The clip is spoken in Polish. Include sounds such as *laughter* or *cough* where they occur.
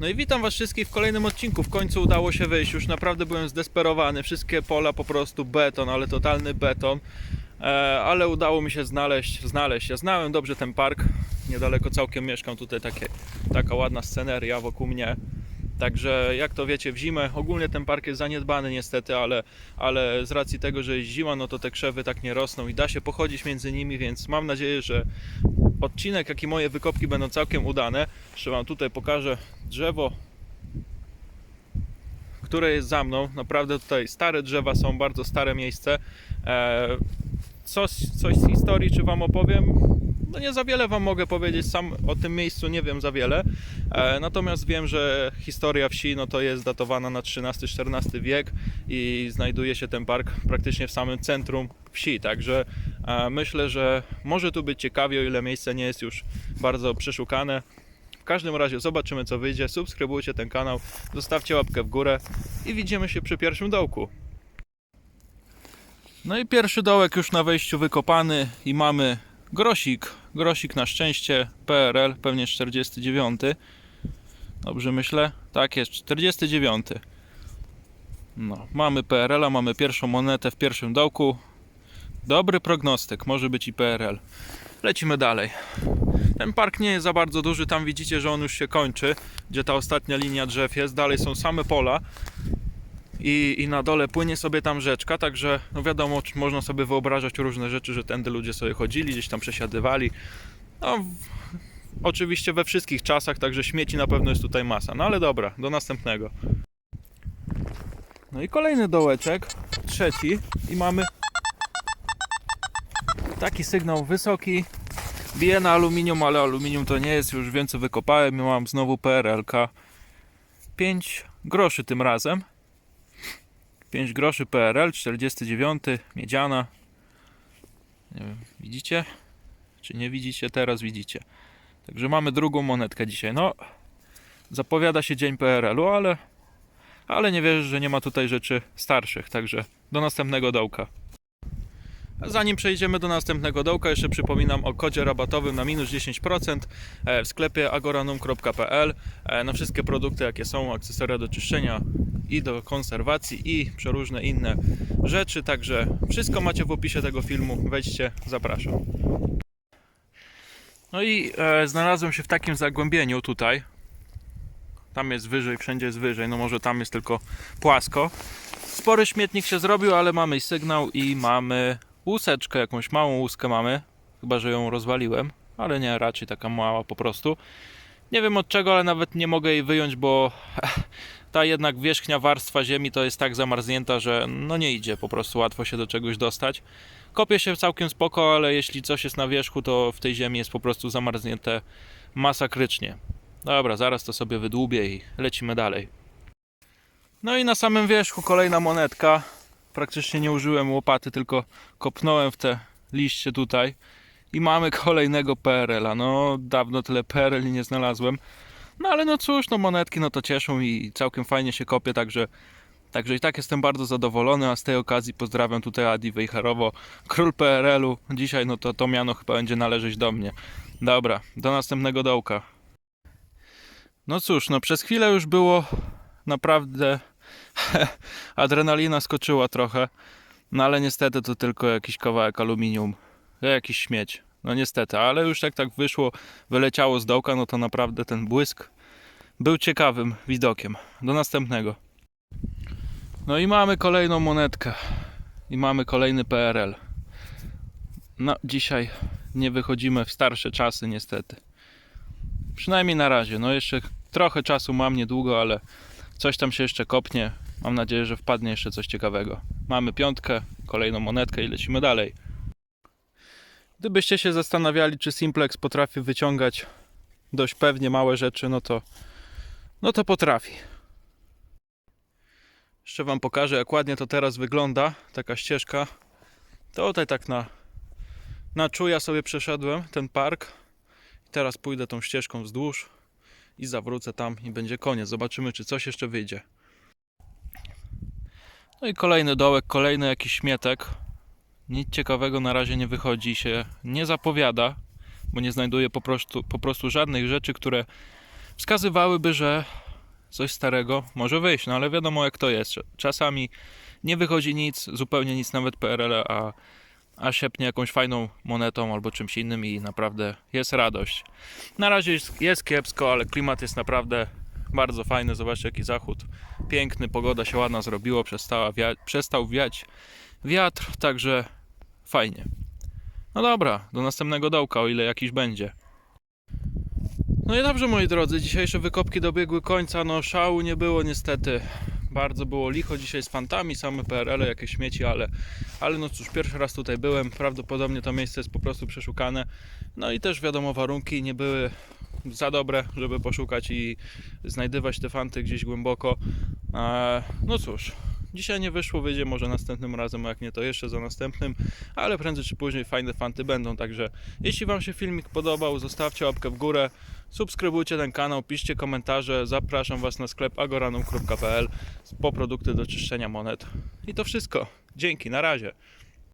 No i witam Was wszystkich w kolejnym odcinku. W końcu udało się wyjść. Już naprawdę byłem zdesperowany. Wszystkie pola po prostu beton, ale totalny beton. E, ale udało mi się znaleźć, znaleźć. Ja znałem dobrze ten park. Niedaleko całkiem mieszkam. Tutaj takie, taka ładna sceneria wokół mnie. Także jak to wiecie, w zimę ogólnie ten park jest zaniedbany niestety, ale, ale z racji tego, że jest zima, no to te krzewy tak nie rosną i da się pochodzić między nimi, więc mam nadzieję, że odcinek, jak i moje wykopki będą całkiem udane. Jeszcze Wam tutaj pokażę drzewo, które jest za mną. Naprawdę tutaj stare drzewa są, bardzo stare miejsce. E, coś, coś z historii, czy Wam opowiem? No nie za wiele Wam mogę powiedzieć, sam o tym miejscu nie wiem za wiele. E, natomiast wiem, że historia wsi no to jest datowana na XIII-XIV wiek i znajduje się ten park praktycznie w samym centrum wsi. Także e, myślę, że może tu być ciekawie, o ile miejsce nie jest już bardzo przeszukane. W każdym razie zobaczymy co wyjdzie. Subskrybujcie ten kanał, zostawcie łapkę w górę i widzimy się przy pierwszym dołku. No i pierwszy dołek już na wejściu wykopany i mamy grosik. Grosik na szczęście PRL, pewnie 49. Dobrze myślę? Tak jest, 49. No, mamy PRL-a, mamy pierwszą monetę w pierwszym dołku. Dobry prognostyk, może być i PRL. Lecimy dalej. Ten park nie jest za bardzo duży, tam widzicie, że on już się kończy, gdzie ta ostatnia linia drzew jest. Dalej są same pola i, i na dole płynie sobie tam rzeczka, także no wiadomo, można sobie wyobrażać różne rzeczy, że tędy ludzie sobie chodzili, gdzieś tam przesiadywali. No, oczywiście we wszystkich czasach, także śmieci na pewno jest tutaj masa. No ale dobra, do następnego. No i kolejny dołeczek, trzeci i mamy taki sygnał wysoki. Bije na aluminium, ale aluminium to nie jest, już co wykopałem i mam znowu PRLK. 5 groszy tym razem. 5 groszy PRL, 49, miedziana. Nie wiem, widzicie? Czy nie widzicie? Teraz widzicie. Także mamy drugą monetkę dzisiaj. No, zapowiada się dzień PRL-u, ale, ale nie wierzę, że nie ma tutaj rzeczy starszych. Także do następnego dołka. Zanim przejdziemy do następnego dołka, jeszcze przypominam o kodzie rabatowym na minus 10% e, w sklepie agoranum.pl e, na wszystkie produkty, jakie są, akcesoria do czyszczenia i do konserwacji i przeróżne inne rzeczy. Także wszystko macie w opisie tego filmu. Wejdźcie, zapraszam. No i e, znalazłem się w takim zagłębieniu tutaj. Tam jest wyżej, wszędzie jest wyżej. No może tam jest tylko płasko. Spory śmietnik się zrobił, ale mamy sygnał i mamy łuseczkę, jakąś małą łuskę mamy. Chyba, że ją rozwaliłem, ale nie, raczej taka mała po prostu. Nie wiem od czego, ale nawet nie mogę jej wyjąć, bo *laughs* ta jednak wierzchnia warstwa ziemi to jest tak zamarznięta, że no nie idzie po prostu łatwo się do czegoś dostać. Kopie się całkiem spoko, ale jeśli coś jest na wierzchu, to w tej ziemi jest po prostu zamarznięte masakrycznie. Dobra, zaraz to sobie wydłubię i lecimy dalej. No i na samym wierzchu kolejna monetka. Praktycznie nie użyłem łopaty, tylko kopnąłem w te liście tutaj. I mamy kolejnego PRL-a. No, dawno tyle PRL nie znalazłem. No ale no cóż, no monetki no to cieszą i całkiem fajnie się kopie, także Także i tak jestem bardzo zadowolony, a z tej okazji pozdrawiam tutaj Adi Wejherowo, król PRL-u. Dzisiaj no to to miano chyba będzie należeć do mnie. Dobra, do następnego dołka. No cóż, no przez chwilę już było naprawdę *laughs* adrenalina skoczyła trochę. No ale niestety to tylko jakiś kawałek aluminium, jakiś śmieć. No niestety, ale już jak tak wyszło, wyleciało z dołka, no to naprawdę ten błysk był ciekawym widokiem. Do następnego. No i mamy kolejną monetkę. I mamy kolejny PRL. No, dzisiaj nie wychodzimy w starsze czasy, niestety. Przynajmniej na razie. No, jeszcze trochę czasu mam, niedługo, ale coś tam się jeszcze kopnie. Mam nadzieję, że wpadnie jeszcze coś ciekawego. Mamy piątkę, kolejną monetkę i lecimy dalej. Gdybyście się zastanawiali, czy Simplex potrafi wyciągać dość pewnie małe rzeczy, no to, no to potrafi. Jeszcze Wam pokażę, jak ładnie to teraz wygląda. Taka ścieżka. To tutaj tak na, na czuja sobie przeszedłem ten park. Teraz pójdę tą ścieżką wzdłuż i zawrócę tam i będzie koniec. Zobaczymy, czy coś jeszcze wyjdzie. No i kolejny dołek, kolejny jakiś śmietek. Nic ciekawego na razie nie wychodzi, się nie zapowiada, bo nie znajduję po prostu, po prostu żadnych rzeczy, które wskazywałyby, że coś starego może wyjść, no ale wiadomo jak to jest. Czasami nie wychodzi nic, zupełnie nic, nawet PRL, a, a siepnie jakąś fajną monetą albo czymś innym i naprawdę jest radość. Na razie jest, jest kiepsko, ale klimat jest naprawdę bardzo fajny. Zobaczcie jaki zachód. Piękny, pogoda się ładna zrobiło, przestała wia- przestał wiać wiatr, także fajnie. No dobra, do następnego dołka, o ile jakiś będzie. No i dobrze moi drodzy, dzisiejsze wykopki dobiegły końca, no szału nie było niestety. Bardzo było licho dzisiaj z fantami, same PRL, jakieś śmieci, ale, ale no cóż, pierwszy raz tutaj byłem, prawdopodobnie to miejsce jest po prostu przeszukane. No i też wiadomo, warunki nie były za dobre, żeby poszukać i znajdywać te fanty gdzieś głęboko. Eee, no cóż, dzisiaj nie wyszło, wyjdzie może następnym razem, a jak nie to jeszcze za następnym, ale prędzej czy później fajne fanty będą, także jeśli Wam się filmik podobał, zostawcie łapkę w górę, subskrybujcie ten kanał, piszcie komentarze, zapraszam Was na sklep agoranum.pl po produkty do czyszczenia monet. I to wszystko. Dzięki, na razie.